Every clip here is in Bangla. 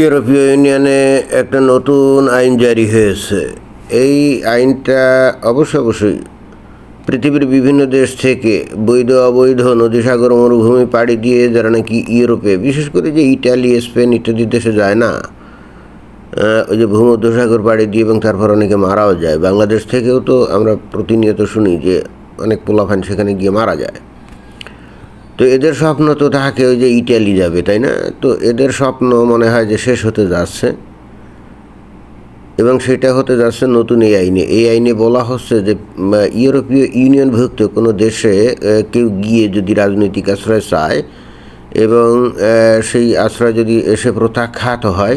ইউরোপীয় ইউনিয়নে একটা নতুন আইন জারি হয়েছে। এই আইনটা অবশ্য অবশ্যই পৃথিবীর বিভিন্ন দেশ থেকে বৈধ, অবৈধ নদীসাগর মরুভূমি, পাড়ি দিয়ে যারা নাকি ইউরোপে, বিশেষ করে যে ইটালি, স্পেন ইত্যাদি দেশে যায় না ওই যে ভূমধ্যসাগর পাড়ি দিয়ে এবং তারপর অনেকে মারাও যায়। বাংলাদেশ থেকেও তো আমরা প্রতিনিয়ত শুনি যে অনেক পোলাফান সেখানে গিয়ে মারা যায়। তো এদের স্বপ্ন তো তাহাকে ওই যে ইটালি যাবে, তাই না? তো এদের স্বপ্ন মনে হয় যে শেষ হতে যাচ্ছে। এবং সেটা হতে যাচ্ছে নতুন এই আইনে। এই আইনে বলা হচ্ছে যে ইউরোপীয় ইউনিয়নভুক্ত কোনো দেশে কেউ গিয়ে যদি রাজনৈতিক আশ্রয় চায় এবং সেই আশ্রয় যদি এসে প্রত্যাখ্যাত হয়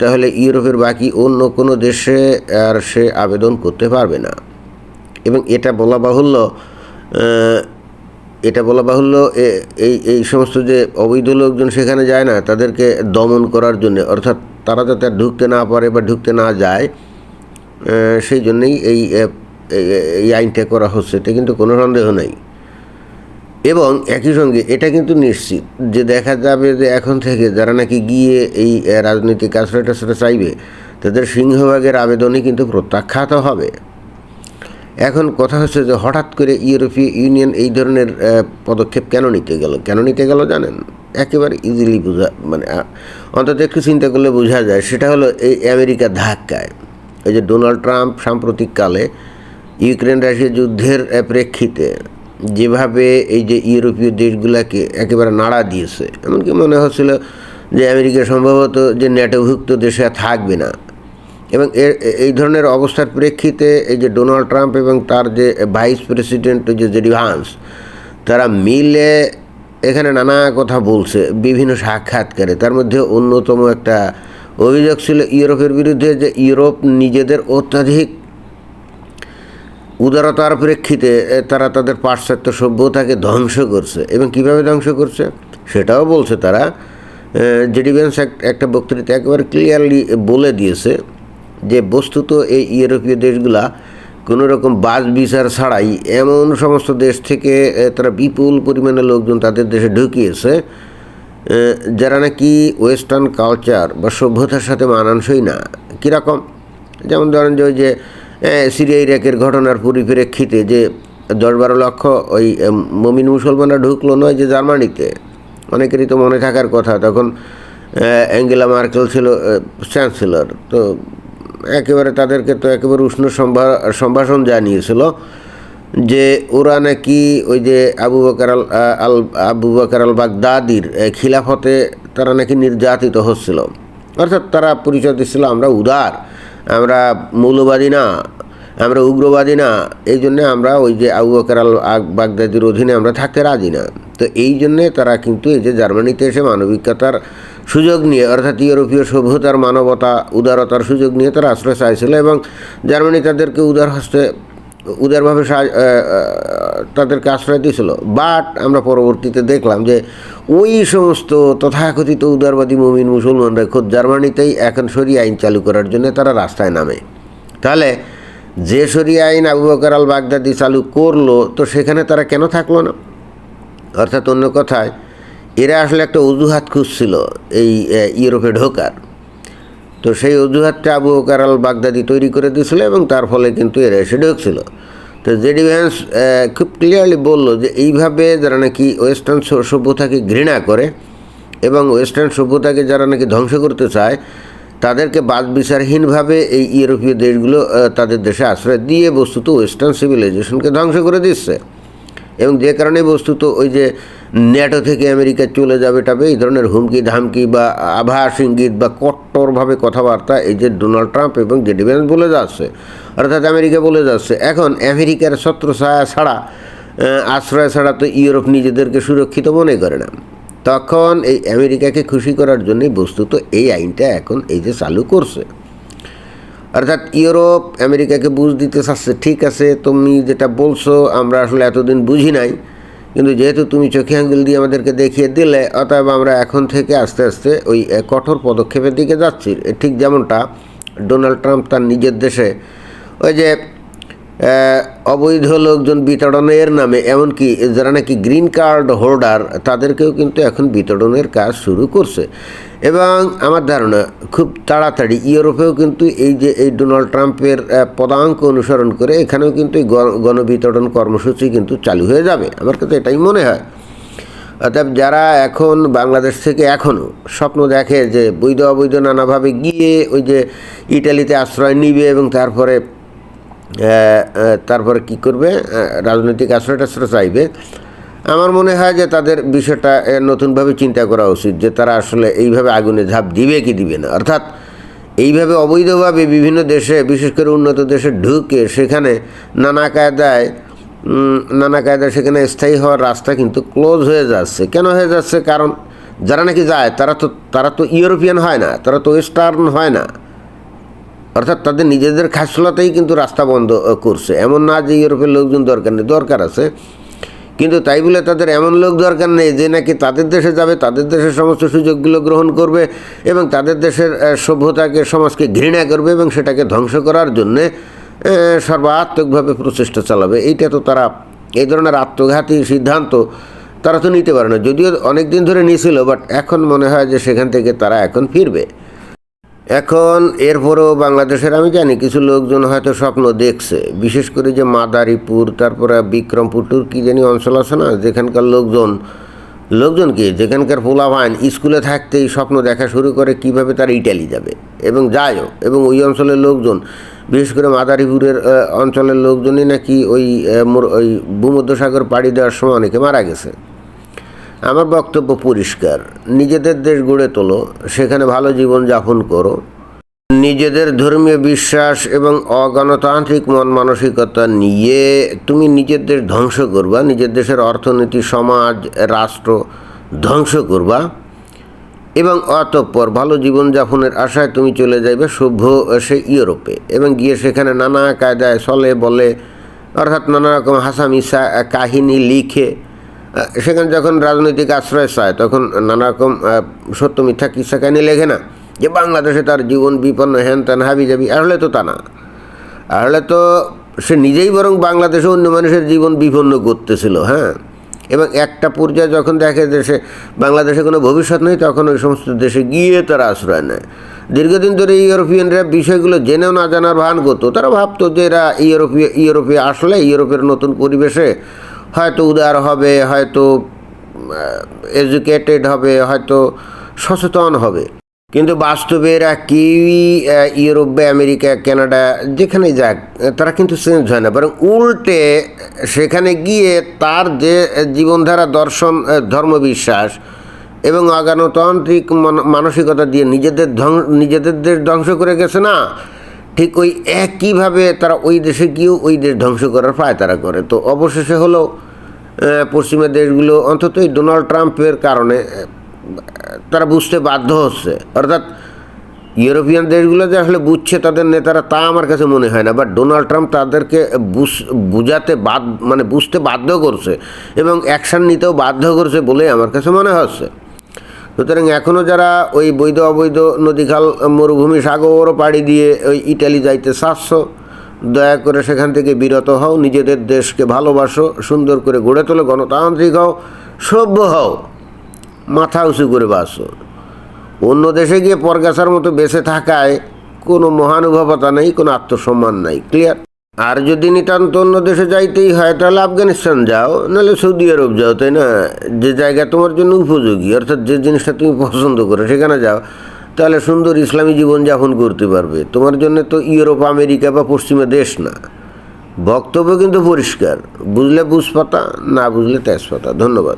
তাহলে ইউরোপের বাকি অন্য কোনো দেশে আর সে আবেদন করতে পারবে না। এবং এটা বলা বাহুল্য এটা বলা বাহুল্য এই এই সমস্ত যে অবৈধ লোকজন সেখানে যায় না, তাদেরকে দমন করার জন্য। অর্থাৎ তারা যাতে ঢুকতে না পারে বা ঢুকতে না যায় সেই জন্যেই এই এই- এই আইনটা করা হচ্ছে। এটা কিন্তু কোনো সন্দেহ নেই। এবং একই সঙ্গে এটা কিন্তু নিশ্চিত যে দেখা যাবে যে এখন থেকে যারা নাকি গিয়ে এই রাজনৈতিক আশ্রয়টা সেটা চাইবে, তাদের সিংহভাগের আবেদনই কিন্তু প্রত্যাখ্যাত হবে। এখন কথা হচ্ছে যে হঠাৎ করে ইউরোপীয় ইউনিয়ন এই ধরনের পদক্ষেপ কেন নিতে গেল? কেন নিতে গেল জানেন? একেবারে ইজিলি বোঝা মানে অন্তত একটু চিন্তা করলে বোঝা যায়, সেটা হলো এই আমেরিকার ধাক্কায়। এই যে ডোনাল্ড ট্রাম্প সাম্প্রতিককালে ইউক্রেন রাশিয়া যুদ্ধের প্রেক্ষিতে যেভাবে এই যে ইউরোপীয় দেশগুলোকে একেবারে নাড়া দিয়েছে, এমনকি মনে হচ্ছিল যে আমেরিকা সম্ভবত যে ন্যাটোভুক্ত দেশে থাকবে না। এবং এই ধরনের অবস্থার প্রেক্ষিতে এই যে ডোনাল্ড ট্রাম্প এবং তার যে ভাইস প্রেসিডেন্ট যে জেডি ভান্স, তারা মিলে এখানে নানা কথা বলছে, বিভিন্ন সাক্ষাৎকারে। তার মধ্যে অন্যতম একটা অভিযোগ ছিল ইউরোপের বিরুদ্ধে যে ইউরোপ নিজেদের অত্যাধিক উদারতার প্রেক্ষিতে তারা তাদের পাশ্চাত্য সভ্যতাকে ধ্বংস করছে। এবং কীভাবে ধ্বংস করছে? সেটাও বলছে তারা। জেডি ভ্যান্স এক- একটা বক্তৃতা একেবারে ক্লিয়ারলি বলে দিয়েছে যে বস্তুত এই ইউরোপীয় দেশগুলা কোনো রকম বাজ বিচার ছাড়াই এমন সমস্ত দেশ থেকে তারা বিপুল পরিমাণে লোকজন তাদের দেশে ঢুকিয়েছে যারা নাকি ওয়েস্টার্ন কালচার বা সভ্যতার সাথে মানানসই না। কীরকম? যেমন ধরেন যে ওই যে সিরিয়া, ইরাকের ঘটনার পরিপ্রেক্ষিতে যে দশ বারো লক্ষ ওই মমিন মুসলমানরা ঢুকলো নয় যে জার্মানিতে। অনেকেরই তো মনে থাকার কথা, তখন অ্যাঙ্গেলা মার্কেল ছিল চ্যান্সেলর। তো একেবারে তাদেরকে তো একেবারে উষ্ণ সম্ভা- সম্ভাষণ জানিয়েছিল যে ওরা নাকি ওই যে আবু বকর আল আল, আবু বকর আল বাগদাদির খিলাফতে তারা নাকি নির্যাতিত হচ্ছিল। অর্থাৎ তারা পরিচয় দিচ্ছিল, আমরা উদার, আমরা মৌলবাদী না, আমরা উগ্রবাদী না, এই জন্যে আমরা ওই যে আবু বকর আল বাগদাদির অধীনে আমরা থাকতে রাজি না। তো এই জন্যে তারা কিন্তু এই যে জার্মানিতে এসে মানবিকতার সুযোগ নিয়ে, অর্থাৎ ইউরোপীয় সভ্যতার মানবতা, উদারতার সুযোগ নিয়ে তারা আশ্রয় চাইছিল এবং জার্মানি তাদেরকে উদার হস্তে, উদারভাবে তাদেরকে আশ্রয় দিয়েছিল। বাট আমরা পরবর্তীতে দেখলাম যে ওই সমস্ত তথাকথিত উদারবাদী মুমিন মুসলমানরা খোদ জার্মানিতেই এখন সরিয়ে আইন চালু করার জন্য তারা রাস্তায় নামে। তাহলে যে সরিয়ে আইন আবু বকর আল বাগদাদি চালু করল, তো সেখানে তারা কেন থাকল না? অর্থাৎ অন্য কথায় এরা আসলে একটা অজুহাত খুঁজছিল এই ইউরোপে ঢোকার। তো সেই অজুহাতটা আবু বকর আল বাগদাদি তৈরি করে দিয়েছিল এবং তার ফলে কিন্তু এরা এসে ঢুকছিল। তো জেডি ভ্যান্স খুব ক্লিয়ারলি বলল যে এইভাবে যারা নাকি ওয়েস্টার্ন সভ্যতাকে ঘৃণা করে এবং ওয়েস্টার্ন সভ্যতাকে যারা নাকি ধ্বংস করতে চায়, তাদেরকে বাদ বিচারহীনভাবে এই ইউরোপীয় দেশগুলো তাদের দেশে আশ্রয় দিয়ে বস্তুত ওয়েস্টার্ন সিভিলাইজেশনকে ধ্বংস করে দিচ্ছে। এবং যে কারণে বস্তুত ওই যে ন্যাটো থেকে আমেরিকা চলে যাবে টাবে এই ধরনের হুমকি ধামকি বা আভাস ইঙ্গিত বা কট্টরভাবে কথাবার্তা এই যে ডোনাল্ড ট্রাম্প এবং জেডি ভ্যান্স বলে যাচ্ছে, অর্থাৎ আমেরিকা বলে যাচ্ছে। এখন আমেরিকার ছত্র ছায়া ছাড়া আশ্রয় ছাড়া তো ইউরোপ নিজেদেরকে সুরক্ষিত মনে করে না। তখন এই আমেরিকাকে খুশি করার জন্যই বস্তুত এই আইনটা এখন এই যে চালু করছে। অর্থাৎ ইউরোপ আমেরিকাকে বুঝ দিতে চাচ্ছে, ঠিক আছে, তুমি যেটা বলছো, আমরা আসলে এতদিন বুঝি নাই। কিন্তু যেহেতু তুমি চোখে আঙ্গুল দিয়ে আমাদেরকে দেখিয়ে দিলে, অতএব আমরা এখন থেকে আস্তে আস্তে ওই কঠোর পদক্ষেপের দিকে যাচ্ছি। ঠিক যেমনটা ডোনাল্ড ট্রাম্প তার নিজের দেশে ওই যে অবৈধ লোকজন বিতরণের নামে, এমনকি যারা নাকি গ্রিন কার্ড হোল্ডার, তাদেরকেও কিন্তু এখন বিতরণের কাজ শুরু করছে। এবং আমার ধারণা, খুব তাড়াতাড়ি ইউরোপেও কিন্তু এই যে, এই ডোনাল্ড ট্রাম্পের পদাঙ্ক অনুসরণ করে এখানেও কিন্তু এই গণ- গণবিতরণ কর্মসূচি কিন্তু চালু হয়ে যাবে। আমার কাছে এটাই মনে হয়। অর্থাৎ যারা এখন বাংলাদেশ থেকে এখনও স্বপ্ন দেখে যে বৈধ অবৈধ নানাভাবে গিয়ে ওই যে ইটালিতে আশ্রয় নিবে এবং তারপরে তারপরে কি করবে? রাজনৈতিক আশ্রয় টাশ্রয় চাইবে। আমার মনে হয় যে তাদের বিষয়টা নতুনভাবে চিন্তা করা উচিত যে তারা আসলে এইভাবে আগুনে ঝাঁপ দিবে কি দিবে না। অর্থাৎ এইভাবে অবৈধভাবে বিভিন্ন দেশে, বিশেষ করে উন্নত দেশে ঢুকে সেখানে নানা কায়দায় নানা কায়দায় সেখানে স্থায়ী হওয়ার রাস্তা কিন্তু ক্লোজ হয়ে যাচ্ছে। কেন হয়ে যাচ্ছে? কারণ যারা নাকি যায়, তারা তো তারা তো ইউরোপিয়ান হয় না, তারা তো ওয়েস্টার্ন হয় না। অর্থাৎ তাদের নিজেদের খাসলতেই কিন্তু রাস্তা বন্ধ করছে। এমন না যে ইউরোপের লোকজন দরকার নেই, দরকার আছে। কিন্তু তাই বলে তাদের এমন লোক দরকার নেই যে নাকি তাদের দেশে যাবে, তাদের দেশের সমস্ত সুযোগগুলো গ্রহণ করবে এবং তাদের দেশের সভ্যতাকে, সমাজকে ঘৃণা করবে এবং সেটাকে ধ্বংস করার জন্যে সর্বাত্মকভাবে প্রচেষ্টা চালাবে। এইটা তো তারা, এই ধরনের আত্মঘাতী সিদ্ধান্ত তারা তো নিতে পারে না। যদিও অনেক দিন ধরে নিয়েছিল বাট এখন মনে হয় যে সেখান থেকে তারা এখন ফিরবে। এখন এরপরেও বাংলাদেশের, আমি জানি কিছু লোকজন হয়তো স্বপ্ন দেখছে, বিশেষ করে যে মাদারীপুর, তারপরে বিক্রমপুর কি জানি অঞ্চল আছে না, যেখানকার লোকজন লোকজন কি, যেখানকার পোলাভাইন স্কুলে থাকতেই স্বপ্ন দেখা শুরু করে কীভাবে তারা ইটালি যাবে, এবং যায়ও এবং ওই অঞ্চলের লোকজন, বিশেষ করে মাদারীপুরের অঞ্চলের লোকজনই নাকি ওই ওই ভূমধ্যসাগর পাড়ি দেওয়ার সময় অনেকে মারা গেছে। আমার বক্তব্য পরিষ্কার। নিজেদের দেশ গড়ে তোলো, সেখানে ভালো জীবন যাপন করো। নিজেদের ধর্মীয় বিশ্বাস এবং অগণতান্ত্রিক মন মানসিকতা নিয়ে তুমি নিজের দেশ ধ্বংস করবা, নিজের দেশের অর্থনীতি, সমাজ, রাষ্ট্র ধ্বংস করবা এবং অতঃপর ভালো জীবনযাপনের আশায় তুমি চলে যাইবে সভ্য সে ইউরোপে এবং গিয়ে সেখানে নানা কায়দায় চলে বলে, অর্থাৎ নানা রকম হাসামিসা কাহিনী লিখে সেখানে যখন রাজনৈতিক আশ্রয় চায়, তখন নানা রকম সত্য মিথ্যা কিসা কাহিনী লেখে না। যে বাংলাদেশে তার জীবন বিপন্ন হ্যান ত্যান হাবি যাবি আসলে তো তা না। আসলে তো সে নিজেই বরং বাংলাদেশে অন্য মানুষের জীবন বিপন্ন করতেছিল হ্যাঁ? এবং একটা পর্যায়ে যখন দেখে সে বাংলাদেশে কোনো ভবিষ্যৎ নেই, তখন ওই সমস্ত দেশে গিয়ে তারা আশ্রয় নেয়। দীর্ঘদিন ধরে ইউরোপিয়ানরা বিষয়গুলো জেনেও না জানার ভান করতো। তারা ভাবতো যে এরা ইউরোপীয়, ইউরোপে আসলে, ইউরোপের নতুন পরিবেশে হয়তো উদার হবে, হয়তো এডুকেটেড হবে, হয়তো সচেতন হবে। কিন্তু বাস্তবে এরা কেউই ইউরোপ বা আমেরিকা, কানাডা যেখানে যাক, তারা কিন্তু চেঞ্জ হয় না। বরং উল্টে সেখানে গিয়ে তার যে জীবনধারা, দর্শন ধর্মবিশ্বাস এবং অগণতান্ত্রিক মান- মানসিকতা দিয়ে নিজেদের ধ্বংস নিজেদের দেশ ধ্বংস করে গেছে না, ঠিক ওই একইভাবে তারা ওই দেশে গিয়েও ওই দেশ ধ্বংস করার পায় তারা করে। তো অবশেষে হলো পশ্চিমা দেশগুলো, অন্তত এই ডোনাল্ড ট্রাম্পের কারণে তারা বুঝতে বাধ্য হচ্ছে। অর্থাৎ ইউরোপিয়ান দেশগুলো যে আসলে বুঝছে, তাদের নেতারা তা আমার কাছে মনে হয় না। বাট ডোনাল্ড ট্রাম্প তাদেরকে বুঝ- বুঝাতে বাদ মানে বুঝতে বাধ্য করছে এবং অ্যাকশান নিতেও বাধ্য করছে বলে আমার কাছে মনে হচ্ছে। সুতরাং এখনও যারা ওই বৈধ অবৈধ নদীখাল, মরুভূমি সাগরও পাড়ি দিয়ে ওই ইটালি যাইতে চাচ্ছ দয়া করে সেখান থেকে বিরত হও, নিজেদের দেশকে ভালোবাসো, সুন্দর করে গড়ে তোলো, গণতান্ত্রিক হও, সভ্য হও, মাথা উঁচু করে বাসো অন্য দেশে গিয়ে পরগাছার মতো বেঁচে থাকায় কোনো মহানুভবতা নেই, কোনো আত্মসম্মান নাই ক্লিয়ার আর যদি নিতান্ত অন্য দেশে যাইতেই হয়, তাহলে আফগানিস্তান যাও, নাহলে সৌদি আরব যাও, তাই না? যে জায়গা তোমার জন্য উপযোগী, অর্থাৎ যে জিনিসটা তুমি পছন্দ করো, সেখানে যাও। তাহলে সুন্দর ইসলামী জীবনযাপন করতে পারবে। তোমার জন্য তো ইউরোপ, আমেরিকা বা পশ্চিমা দেশ না। বক্তব্য কিন্তু পরিষ্কার। বুঝলে বুঝপাতা, না বুঝলে তেজপাতা। ধন্যবাদ।